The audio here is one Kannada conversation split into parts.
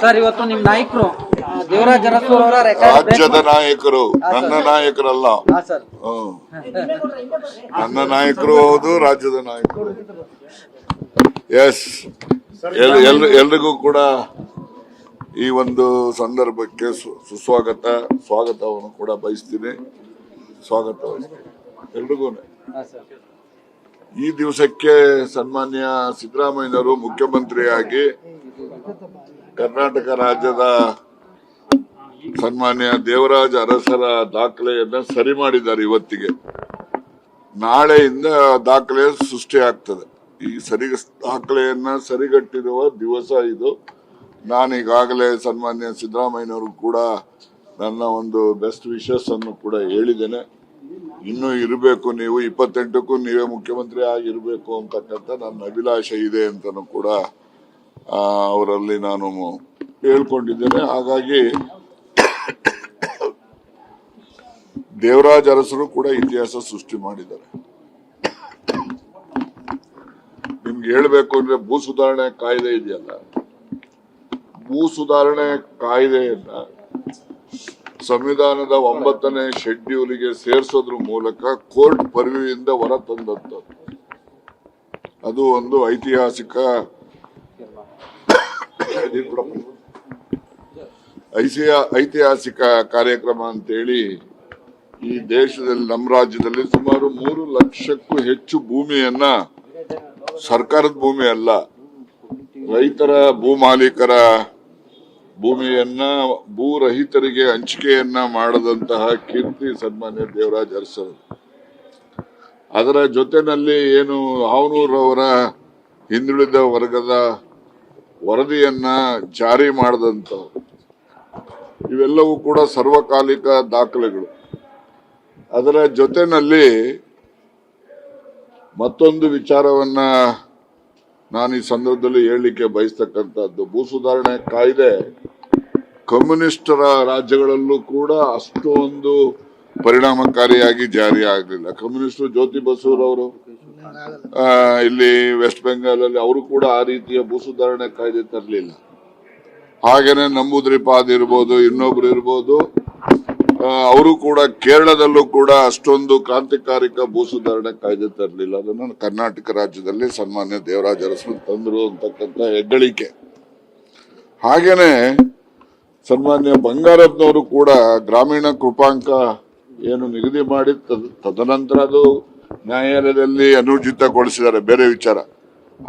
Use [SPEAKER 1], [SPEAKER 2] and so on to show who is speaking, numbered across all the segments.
[SPEAKER 1] ಸರ್ ಇವತ್ತು ನಿಮ್ ನಾಯಕರು ದೇವರಾಜ್ ಅರಸೂರ್ ಅವರ
[SPEAKER 2] ರಾಜ್ಯದ ನಾಯಕರು ನನ್ನ ನಾಯಕರಲ್ಲ. ಹ್ಮ್. ನನ್ನ ನಾಯಕರು ಹೌದು ರಾಜ್ಯದ ನಾಯಕರು. ಎಸ್ ಎಲ್ರಿಗೂ ಕೂಡ ಈ ಒಂದು ಸಂದರ್ಭಕ್ಕೆ ಸು- ಸುಸ್ವಾಗತ ಸ್ವಾಗತವನ್ನು ಕೂಡ ಬಯಸ್ತೀನಿ. ಸ್ವಾಗತ ಎಲ್ರಿಗೂ. ಈ ದಿವಸಕ್ಕೆ ಸನ್ಮಾನ್ಯ ಸಿದ್ದರಾಮಯ್ಯನವರು ಮುಖ್ಯಮಂತ್ರಿಯಾಗಿ ಕರ್ನಾಟಕ ರಾಜ್ಯದ ಸನ್ಮಾನ್ಯ ದೇವರಾಜ ಅರಸರ ದಾಖಲೆಯನ್ನ ಸರಿ ಮಾಡಿದ್ದಾರೆ ಇವತ್ತಿಗೆ. ನಾಳೆಯಿಂದ ದಾಖಲೆ ಸೃಷ್ಟಿ ಆಗ್ತದೆ. ಈ ಸರಿ ದಾಖಲೆಯನ್ನ ಸರಿಗಟ್ಟಿರುವ ದಿವಸ ಇದು. ನಾನು ಈಗಾಗಲೇ ಸನ್ಮಾನ್ಯ ಸಿದ್ದರಾಮಯ್ಯನವರು ಕೂಡ ನನ್ನ ಒಂದು ಬೆಸ್ಟ್ ವಿಶಸ್ ಅನ್ನು ಕೂಡ ಹೇಳಿದ್ದೇನೆ. ಇನ್ನೂ ಇರಬೇಕು ನೀವು, ಇಪ್ಪತ್ತೆಂಟಕ್ಕೂ ನೀವೇ ಮುಖ್ಯಮಂತ್ರಿ ಆಗಿರಬೇಕು ಅಂತಕ್ಕಂಥ ನನ್ನ ಅಭಿಲಾಷೆ ಇದೆ ಅಂತಲೂ ಕೂಡ ಅವರಲ್ಲಿ ನಾನು ಹೇಳ್ಕೊಂಡಿದ್ದೇನೆ. ಹಾಗಾಗಿ ದೇವರಾಜ ಅರಸರು ಕೂಡ ಇತಿಹಾಸ ಸೃಷ್ಟಿ ಮಾಡಿದ್ದಾರೆ. ನಿಮ್ಗೆ ಹೇಳ್ಬೇಕು ಅಂದ್ರೆ ಭೂ ಸುಧಾರಣೆ ಕಾಯ್ದೆ ಇದೆಯಲ್ಲ? ಭೂ ಸುಧಾರಣೆ ಕಾಯ್ದೆಯನ್ನ ಸಂವಿಧಾನದ ಒಂಬತ್ತನೇ ಶೆಡ್ಯೂಲ್ಗೆ ಸೇರಿಸೋದ್ರ ಮೂಲಕ ಕೋರ್ಟ್ ಪರಿವಿಯಿಂದ ಹೊರ ತಂದದ್ದು ಅದು ಒಂದು ಐತಿಹಾಸಿಕ ಐಸಿಯ- ಐತಿಹಾಸಿಕ ಕಾರ್ಯಕ್ರಮ ಅಂತೇಳಿ ಈ ದೇಶದಲ್ಲಿ, ನಮ್ಮ ರಾಜ್ಯದಲ್ಲಿ ಸುಮಾರು ಮೂರು ಲಕ್ಷಕ್ಕೂ ಹೆಚ್ಚು ಭೂಮಿಯನ್ನ ಸರ್ಕಾರದ ಭೂಮಿ ಅಲ್ಲ, ರೈತರ ಭೂ ಮಾಲೀಕರ ಭೂಮಿಯನ್ನ, ಭೂ ರಹಿತರಿಗೆ ಹಂಚಿಕೆಯನ್ನ ಮಾಡದಂತಹ ಕೀರ್ತಿ, ಸನ್ಮಾನ್ಯ ದೇವರಾಜ್ ಅರಸರು. ಅದರ ಜೊತೆನಲ್ಲಿ ಏನು, ಹಾವನೂರವರ ಹಿಂದುಳಿದ ವರ್ಗದ ವರದಿಯನ್ನ ಜಾರಿ ಮಾಡದಂತವ್ರು ಇವೆಲ್ಲವೂ ಕೂಡ ಸರ್ವಕಾಲಿಕ ದಾಖಲೆಗಳು. ಅದರ ಜೊತೆನಲ್ಲಿ ಮತ್ತೊಂದು ವಿಚಾರವನ್ನ ನಾನು ಈ ಸಂದರ್ಭದಲ್ಲಿ ಹೇಳಲಿಕ್ಕೆ ಬಯಸ್ತಕ್ಕಂಥದ್ದು. ಭೂ ಸುಧಾರಣೆ ಕಾಯ್ದೆ ಕಮ್ಯುನಿಸ್ಟರ ರಾಜ್ಯಗಳಲ್ಲೂ ಕೂಡ ಅಷ್ಟೊಂದು ಪರಿಣಾಮಕಾರಿಯಾಗಿ ಜಾರಿ ಆಗಲಿಲ್ಲ. ಕಮ್ಯುನಿಸ್ಟ್ ಜ್ಯೋತಿ ಆ, ಇಲ್ಲಿ ವೆಸ್ಟ್ ಬೆಂಗಾಲ್ ಅಲ್ಲಿ ಅವರು ಕೂಡ ಆ ರೀತಿಯ ಭೂ ಸುಧಾರಣೆ ಕಾಯ್ದೆ ತರಲಿಲ್ಲ. ಹಾಗೇನೆ ನಂಬುದ್ರಿಪಾದ್ ಇರ್ಬೋದು, ಇನ್ನೊಬ್ರು ಇರ್ಬೋದು ಅವರು ಕೂಡ ಕೇರಳದಲ್ಲೂ ಕೂಡ ಅಷ್ಟೊಂದು ಕ್ರಾಂತಿಕಾರಿಕ ಭೂ ಸುಧಾರಣೆ ಕಾಯ್ದೆ ತರಲಿಲ್ಲ. ಅದನ್ನು ಕರ್ನಾಟಕ ರಾಜ್ಯದಲ್ಲಿ ಸನ್ಮಾನ್ಯ ದೇವರಾಜ ಅರಸರು ತಂದ್ರು ಅಂತಕ್ಕಂಥ ಹೆಗ್ಗಳಿಕೆ. ಹಾಗೇನೆ ಸನ್ಮಾನ್ಯ ಬಂಗಾರಪ್ಪನವರು ಕೂಡ ಗ್ರಾಮೀಣ ಕೃಪಾಂಕ ಏನು ನಿಗದಿ ಮಾಡಿ ತದ್- ತದನಂತರ ಅದು ನ್ಯಾಯಾಲಯದಲ್ಲಿ ಅನುರ್ಜಿತಗೊಳಿಸಿದ್ದಾರೆ ಬೇರೆ ವಿಚಾರ.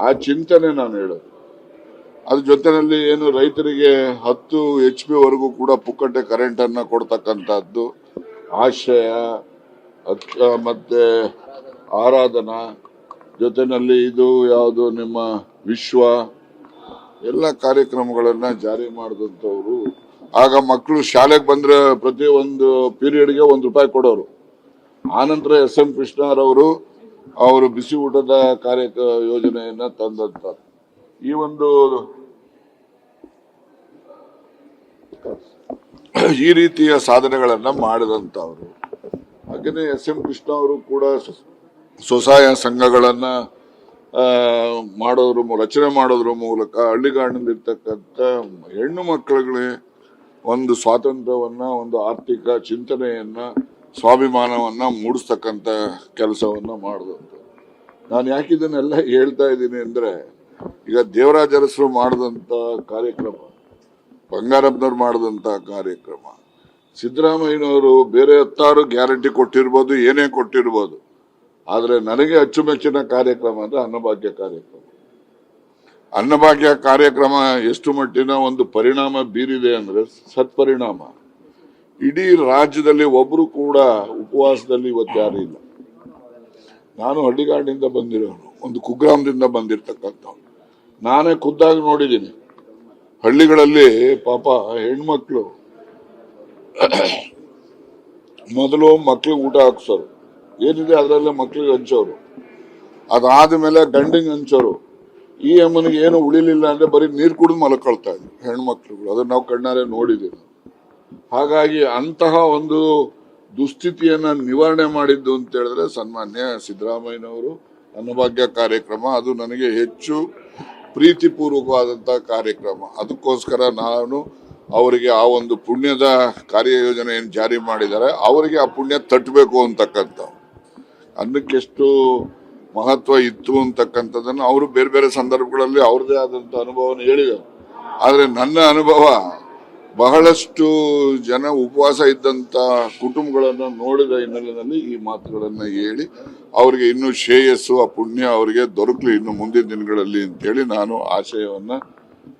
[SPEAKER 2] ಆ ಚಿಂತನೆ ನಾನು ಹೇಳೋದು. ಅದ್ರ ಜೊತೆನಲ್ಲಿ ಏನು ರೈತರಿಗೆ ಹತ್ತು ಎಚ್ ಪಿ ವರೆಗೂ ಕೂಡ ಪುಕ್ಕಟ್ಟೆ ಕರೆಂಟ್ ಅನ್ನ ಕೊಡ್ತಕ್ಕಂಥದ್ದು ಆಶ್ರಯ ಮತ್ತೆ ಆರಾಧನಾ, ಜೊತೆನಲ್ಲಿ ಇದು ಯಾವುದು ನಿಮ್ಮ ವಿಶ್ವ, ಎಲ್ಲ ಕಾರ್ಯಕ್ರಮಗಳನ್ನ ಜಾರಿ ಮಾಡಿದಂಥವ್ರು. ಆಗ ಮಕ್ಕಳು ಶಾಲೆಗೆ ಬಂದ್ರೆ ಪ್ರತಿ ಒಂದು ಪೀರಿಯಡ್ಗೆ ಒಂದು ರೂಪಾಯಿ ಕೊಡೋರು. ಆನಂತರ ಎಸ್ ಎಂ ಕೃಷ್ಣರವರು ಅವರು ಬಿಸಿ ಊಟದ ಕಾರ್ಯ ಯೋಜನೆಯನ್ನ ತಂದಂತ. ಈ ಒಂದು ಈ ರೀತಿಯ ಸಾಧನೆಗಳನ್ನ ಮಾಡಿದಂತವರು ಹಾಗೆಯೇ ಎಸ್ ಎಂ ಕೃಷ್ಣ ಅವರು ಕೂಡ ಸ್ವ- ಸ್ವಸಹಾಯ ಸಂಘಗಳನ್ನ ಮಾಡೋದ್ರ ರಚನೆ ಮಾಡೋದ್ರ ಮೂಲಕ ಹಳ್ಳಿಗಾಡಿನಲ್ಲಿರ್ತಕ್ಕಂಥ ಹೆಣ್ಣು ಮಕ್ಕಳಿಗೆ ಒಂದು ಸ್ವಾತಂತ್ರ್ಯವನ್ನ, ಒಂದು ಆರ್ಥಿಕ ಚಿಂತನೆಯನ್ನ ಸ್ವಾಭಿಮಾನವನ್ನ ಮೂಡಿಸ್ತಕ್ಕಂಥ ಕೆಲಸವನ್ನ ಮಾಡಿದಂತ. ನಾನು ಯಾಕೆ ಇದನ್ನೆಲ್ಲ ಹೇಳ್ತಾ ಇದ್ದೀನಿ ಅಂದ್ರೆ, ಈಗ ದೇವರಾಜ ಅರಸರು ಮಾಡಿದಂತ ಕಾರ್ಯಕ್ರಮ, ಬಂಗಾರಪ್ಪನವ್ರು ಮಾಡಿದಂಥ ಕಾರ್ಯಕ್ರಮ, ಸಿದ್ದರಾಮಯ್ಯನವರು ಬೇರೆ ಹತ್ತಾರು ಗ್ಯಾರಂಟಿ ಕೊಟ್ಟಿರ್ಬೋದು, ಏನೇ ಕೊಟ್ಟಿರ್ಬೋದು, ಆದರೆ ನನಗೆ ಅಚ್ಚುಮೆಚ್ಚಿನ ಕಾರ್ಯಕ್ರಮ ಅಂದ್ರೆ ಅನ್ನಭಾಗ್ಯ ಕಾರ್ಯಕ್ರಮ. ಅನ್ನಭಾಗ್ಯ ಕಾರ್ಯಕ್ರಮ ಎಷ್ಟು ಮಟ್ಟಿನ ಒಂದು ಪರಿಣಾಮ ಬೀರಿದೆ ಅಂದ್ರೆ ಸತ್ಪರಿಣಾಮ. ಇಡೀ ರಾಜ್ಯದಲ್ಲಿ ಒಬ್ರು ಕೂಡ ಉಪವಾಸದಲ್ಲಿ ಇವತ್ತು ಯಾರು ಇಲ್ಲ. ನಾನು ಹಳ್ಳಿಗಾಡಿನಿಂದ ಬಂದಿರೋನು ಒಂದು ಕುಗ್ರಾಮದಿಂದ ಬಂದಿರತಕ್ಕಂಥವ್ರು. ನಾನೇ ಖುದ್ದಾಗಿ ನೋಡಿದ್ದೀನಿ. ಹಳ್ಳಿಗಳಲ್ಲಿ ಪಾಪ ಹೆಣ್ಮಕ್ಳು, ಮೊದಲು ಮಕ್ಳಿಗೆ ಊಟ ಹಾಕ್ಸೋರು. ಏನಿದೆ ಅದರಲ್ಲೇ ಮಕ್ಳಿಗೆ ಹಂಚೋರು. ಅದಾದ ಮೇಲೆ ಗಂಡಿಗೆ ಹಂಚೋರು. ಈ ಅಮ್ಮನಿಗೆ ಏನು ಉಳಿಲಿಲ್ಲ ಅಂದ್ರೆ ಬರೀ ನೀರು ಕುಡಿದು ಮಲಕೊಳ್ತಾ ಇದ್ರು ಹೆಣ್ಮಕ್ಳುಗಳು. ಅದನ್ನ ನಾವು ಕಣ್ಣಾರೆ ನೋಡಿದ್ದೀವಿ. ಹಾಗಾಗಿ ಅಂತಹ ಒಂದು ದುಸ್ಥಿತಿಯನ್ನ ನಿವಾರಣೆ ಮಾಡಿದ್ದು ಅಂತ ಹೇಳಿದ್ರೆ ಸನ್ಮಾನ್ಯ ಸಿದ್ದರಾಮಯ್ಯನವರು ಅನ್ನಭಾಗ್ಯ ಕಾರ್ಯಕ್ರಮ. ಅದು ನನಗೆ ಹೆಚ್ಚು ಪ್ರೀತಿಪೂರ್ವಕವಾದಂಥ ಕಾರ್ಯಕ್ರಮ. ಅದಕ್ಕೋಸ್ಕರ ನಾನು ಅವರಿಗೆ ಆ ಒಂದು ಪುಣ್ಯದ ಕಾರ್ಯಯೋಜನೆಯನ್ನು ಜಾರಿ ಮಾಡಿದ್ದಾರೆ. ಅವರಿಗೆ ಆ ಪುಣ್ಯ ತಟ್ಟಬೇಕು ಅಂತಕ್ಕಂಥ. ಅನ್ನಕ್ಕೆಷ್ಟು ಮಹತ್ವ ಇತ್ತು ಅಂತಕ್ಕಂಥದ್ದನ್ನು ಅವರು ಬೇರೆ ಬೇರೆ ಸಂದರ್ಭಗಳಲ್ಲಿ ಅವ್ರದೇ ಆದಂಥ ಅನುಭವನ ಹೇಳಿದರು. ಆದರೆ ನನ್ನ ಅನುಭವ ಬಹಳಷ್ಟು ಜನ ಉಪವಾಸ ಇದ್ದಂಥ ಕುಟುಂಬಗಳನ್ನು ನೋಡಿದ ಹಿನ್ನೆಲೆಯಲ್ಲಿ ಈ ಮಾತುಗಳನ್ನು ಹೇಳಿ ಅವರಿಗೆ ಇನ್ನೂ ಶ್ರೇಯಸ್ಸು, ಆ ಪುಣ್ಯ ಅವರಿಗೆ ದೊರಕಲಿ ಇನ್ನು ಮುಂದಿನ ದಿನಗಳಲ್ಲಿ ಅಂತೇಳಿ ನಾನು ಆಶಯವನ್ನ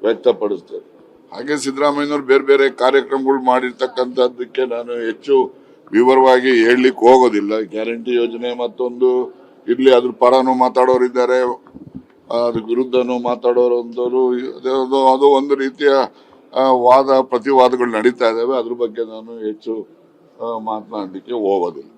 [SPEAKER 2] ವ್ಯಕ್ತಪಡಿಸ್ತೇನೆ. ಹಾಗೆ ಸಿದ್ದರಾಮಯ್ಯನವರು ಬೇರೆ ಬೇರೆ ಕಾರ್ಯಕ್ರಮಗಳು ಮಾಡಿರ್ತಕ್ಕಂಥದ್ದಕ್ಕೆ ನಾನು ಹೆಚ್ಚು ವಿವರವಾಗಿ ಹೇಳಲಿಕ್ಕೆ ಹೋಗೋದಿಲ್ಲ. ಗ್ಯಾರಂಟಿ ಯೋಜನೆ ಮತ್ತೊಂದು, ಇರಲಿ ಅದ್ರ ಪರನೂ ಮಾತಾಡೋರಿದ್ದಾರೆ ಅದ್ರ ವಿರುದ್ಧನೂ ಮಾತಾಡೋರು ಅಂತವರು ಅದು ಒಂದು ರೀತಿಯ ವಾದ ಪ್ರತಿವಾದಗಳು ನಡೀತಾ ಇದ್ದಾವೆ ಅದ್ರ ಬಗ್ಗೆ ನಾನು ಹೆಚ್ಚು ಮಾತನಾಡಲಿಕ್ಕೆ ಹೋಗೋದಿಲ್ಲ.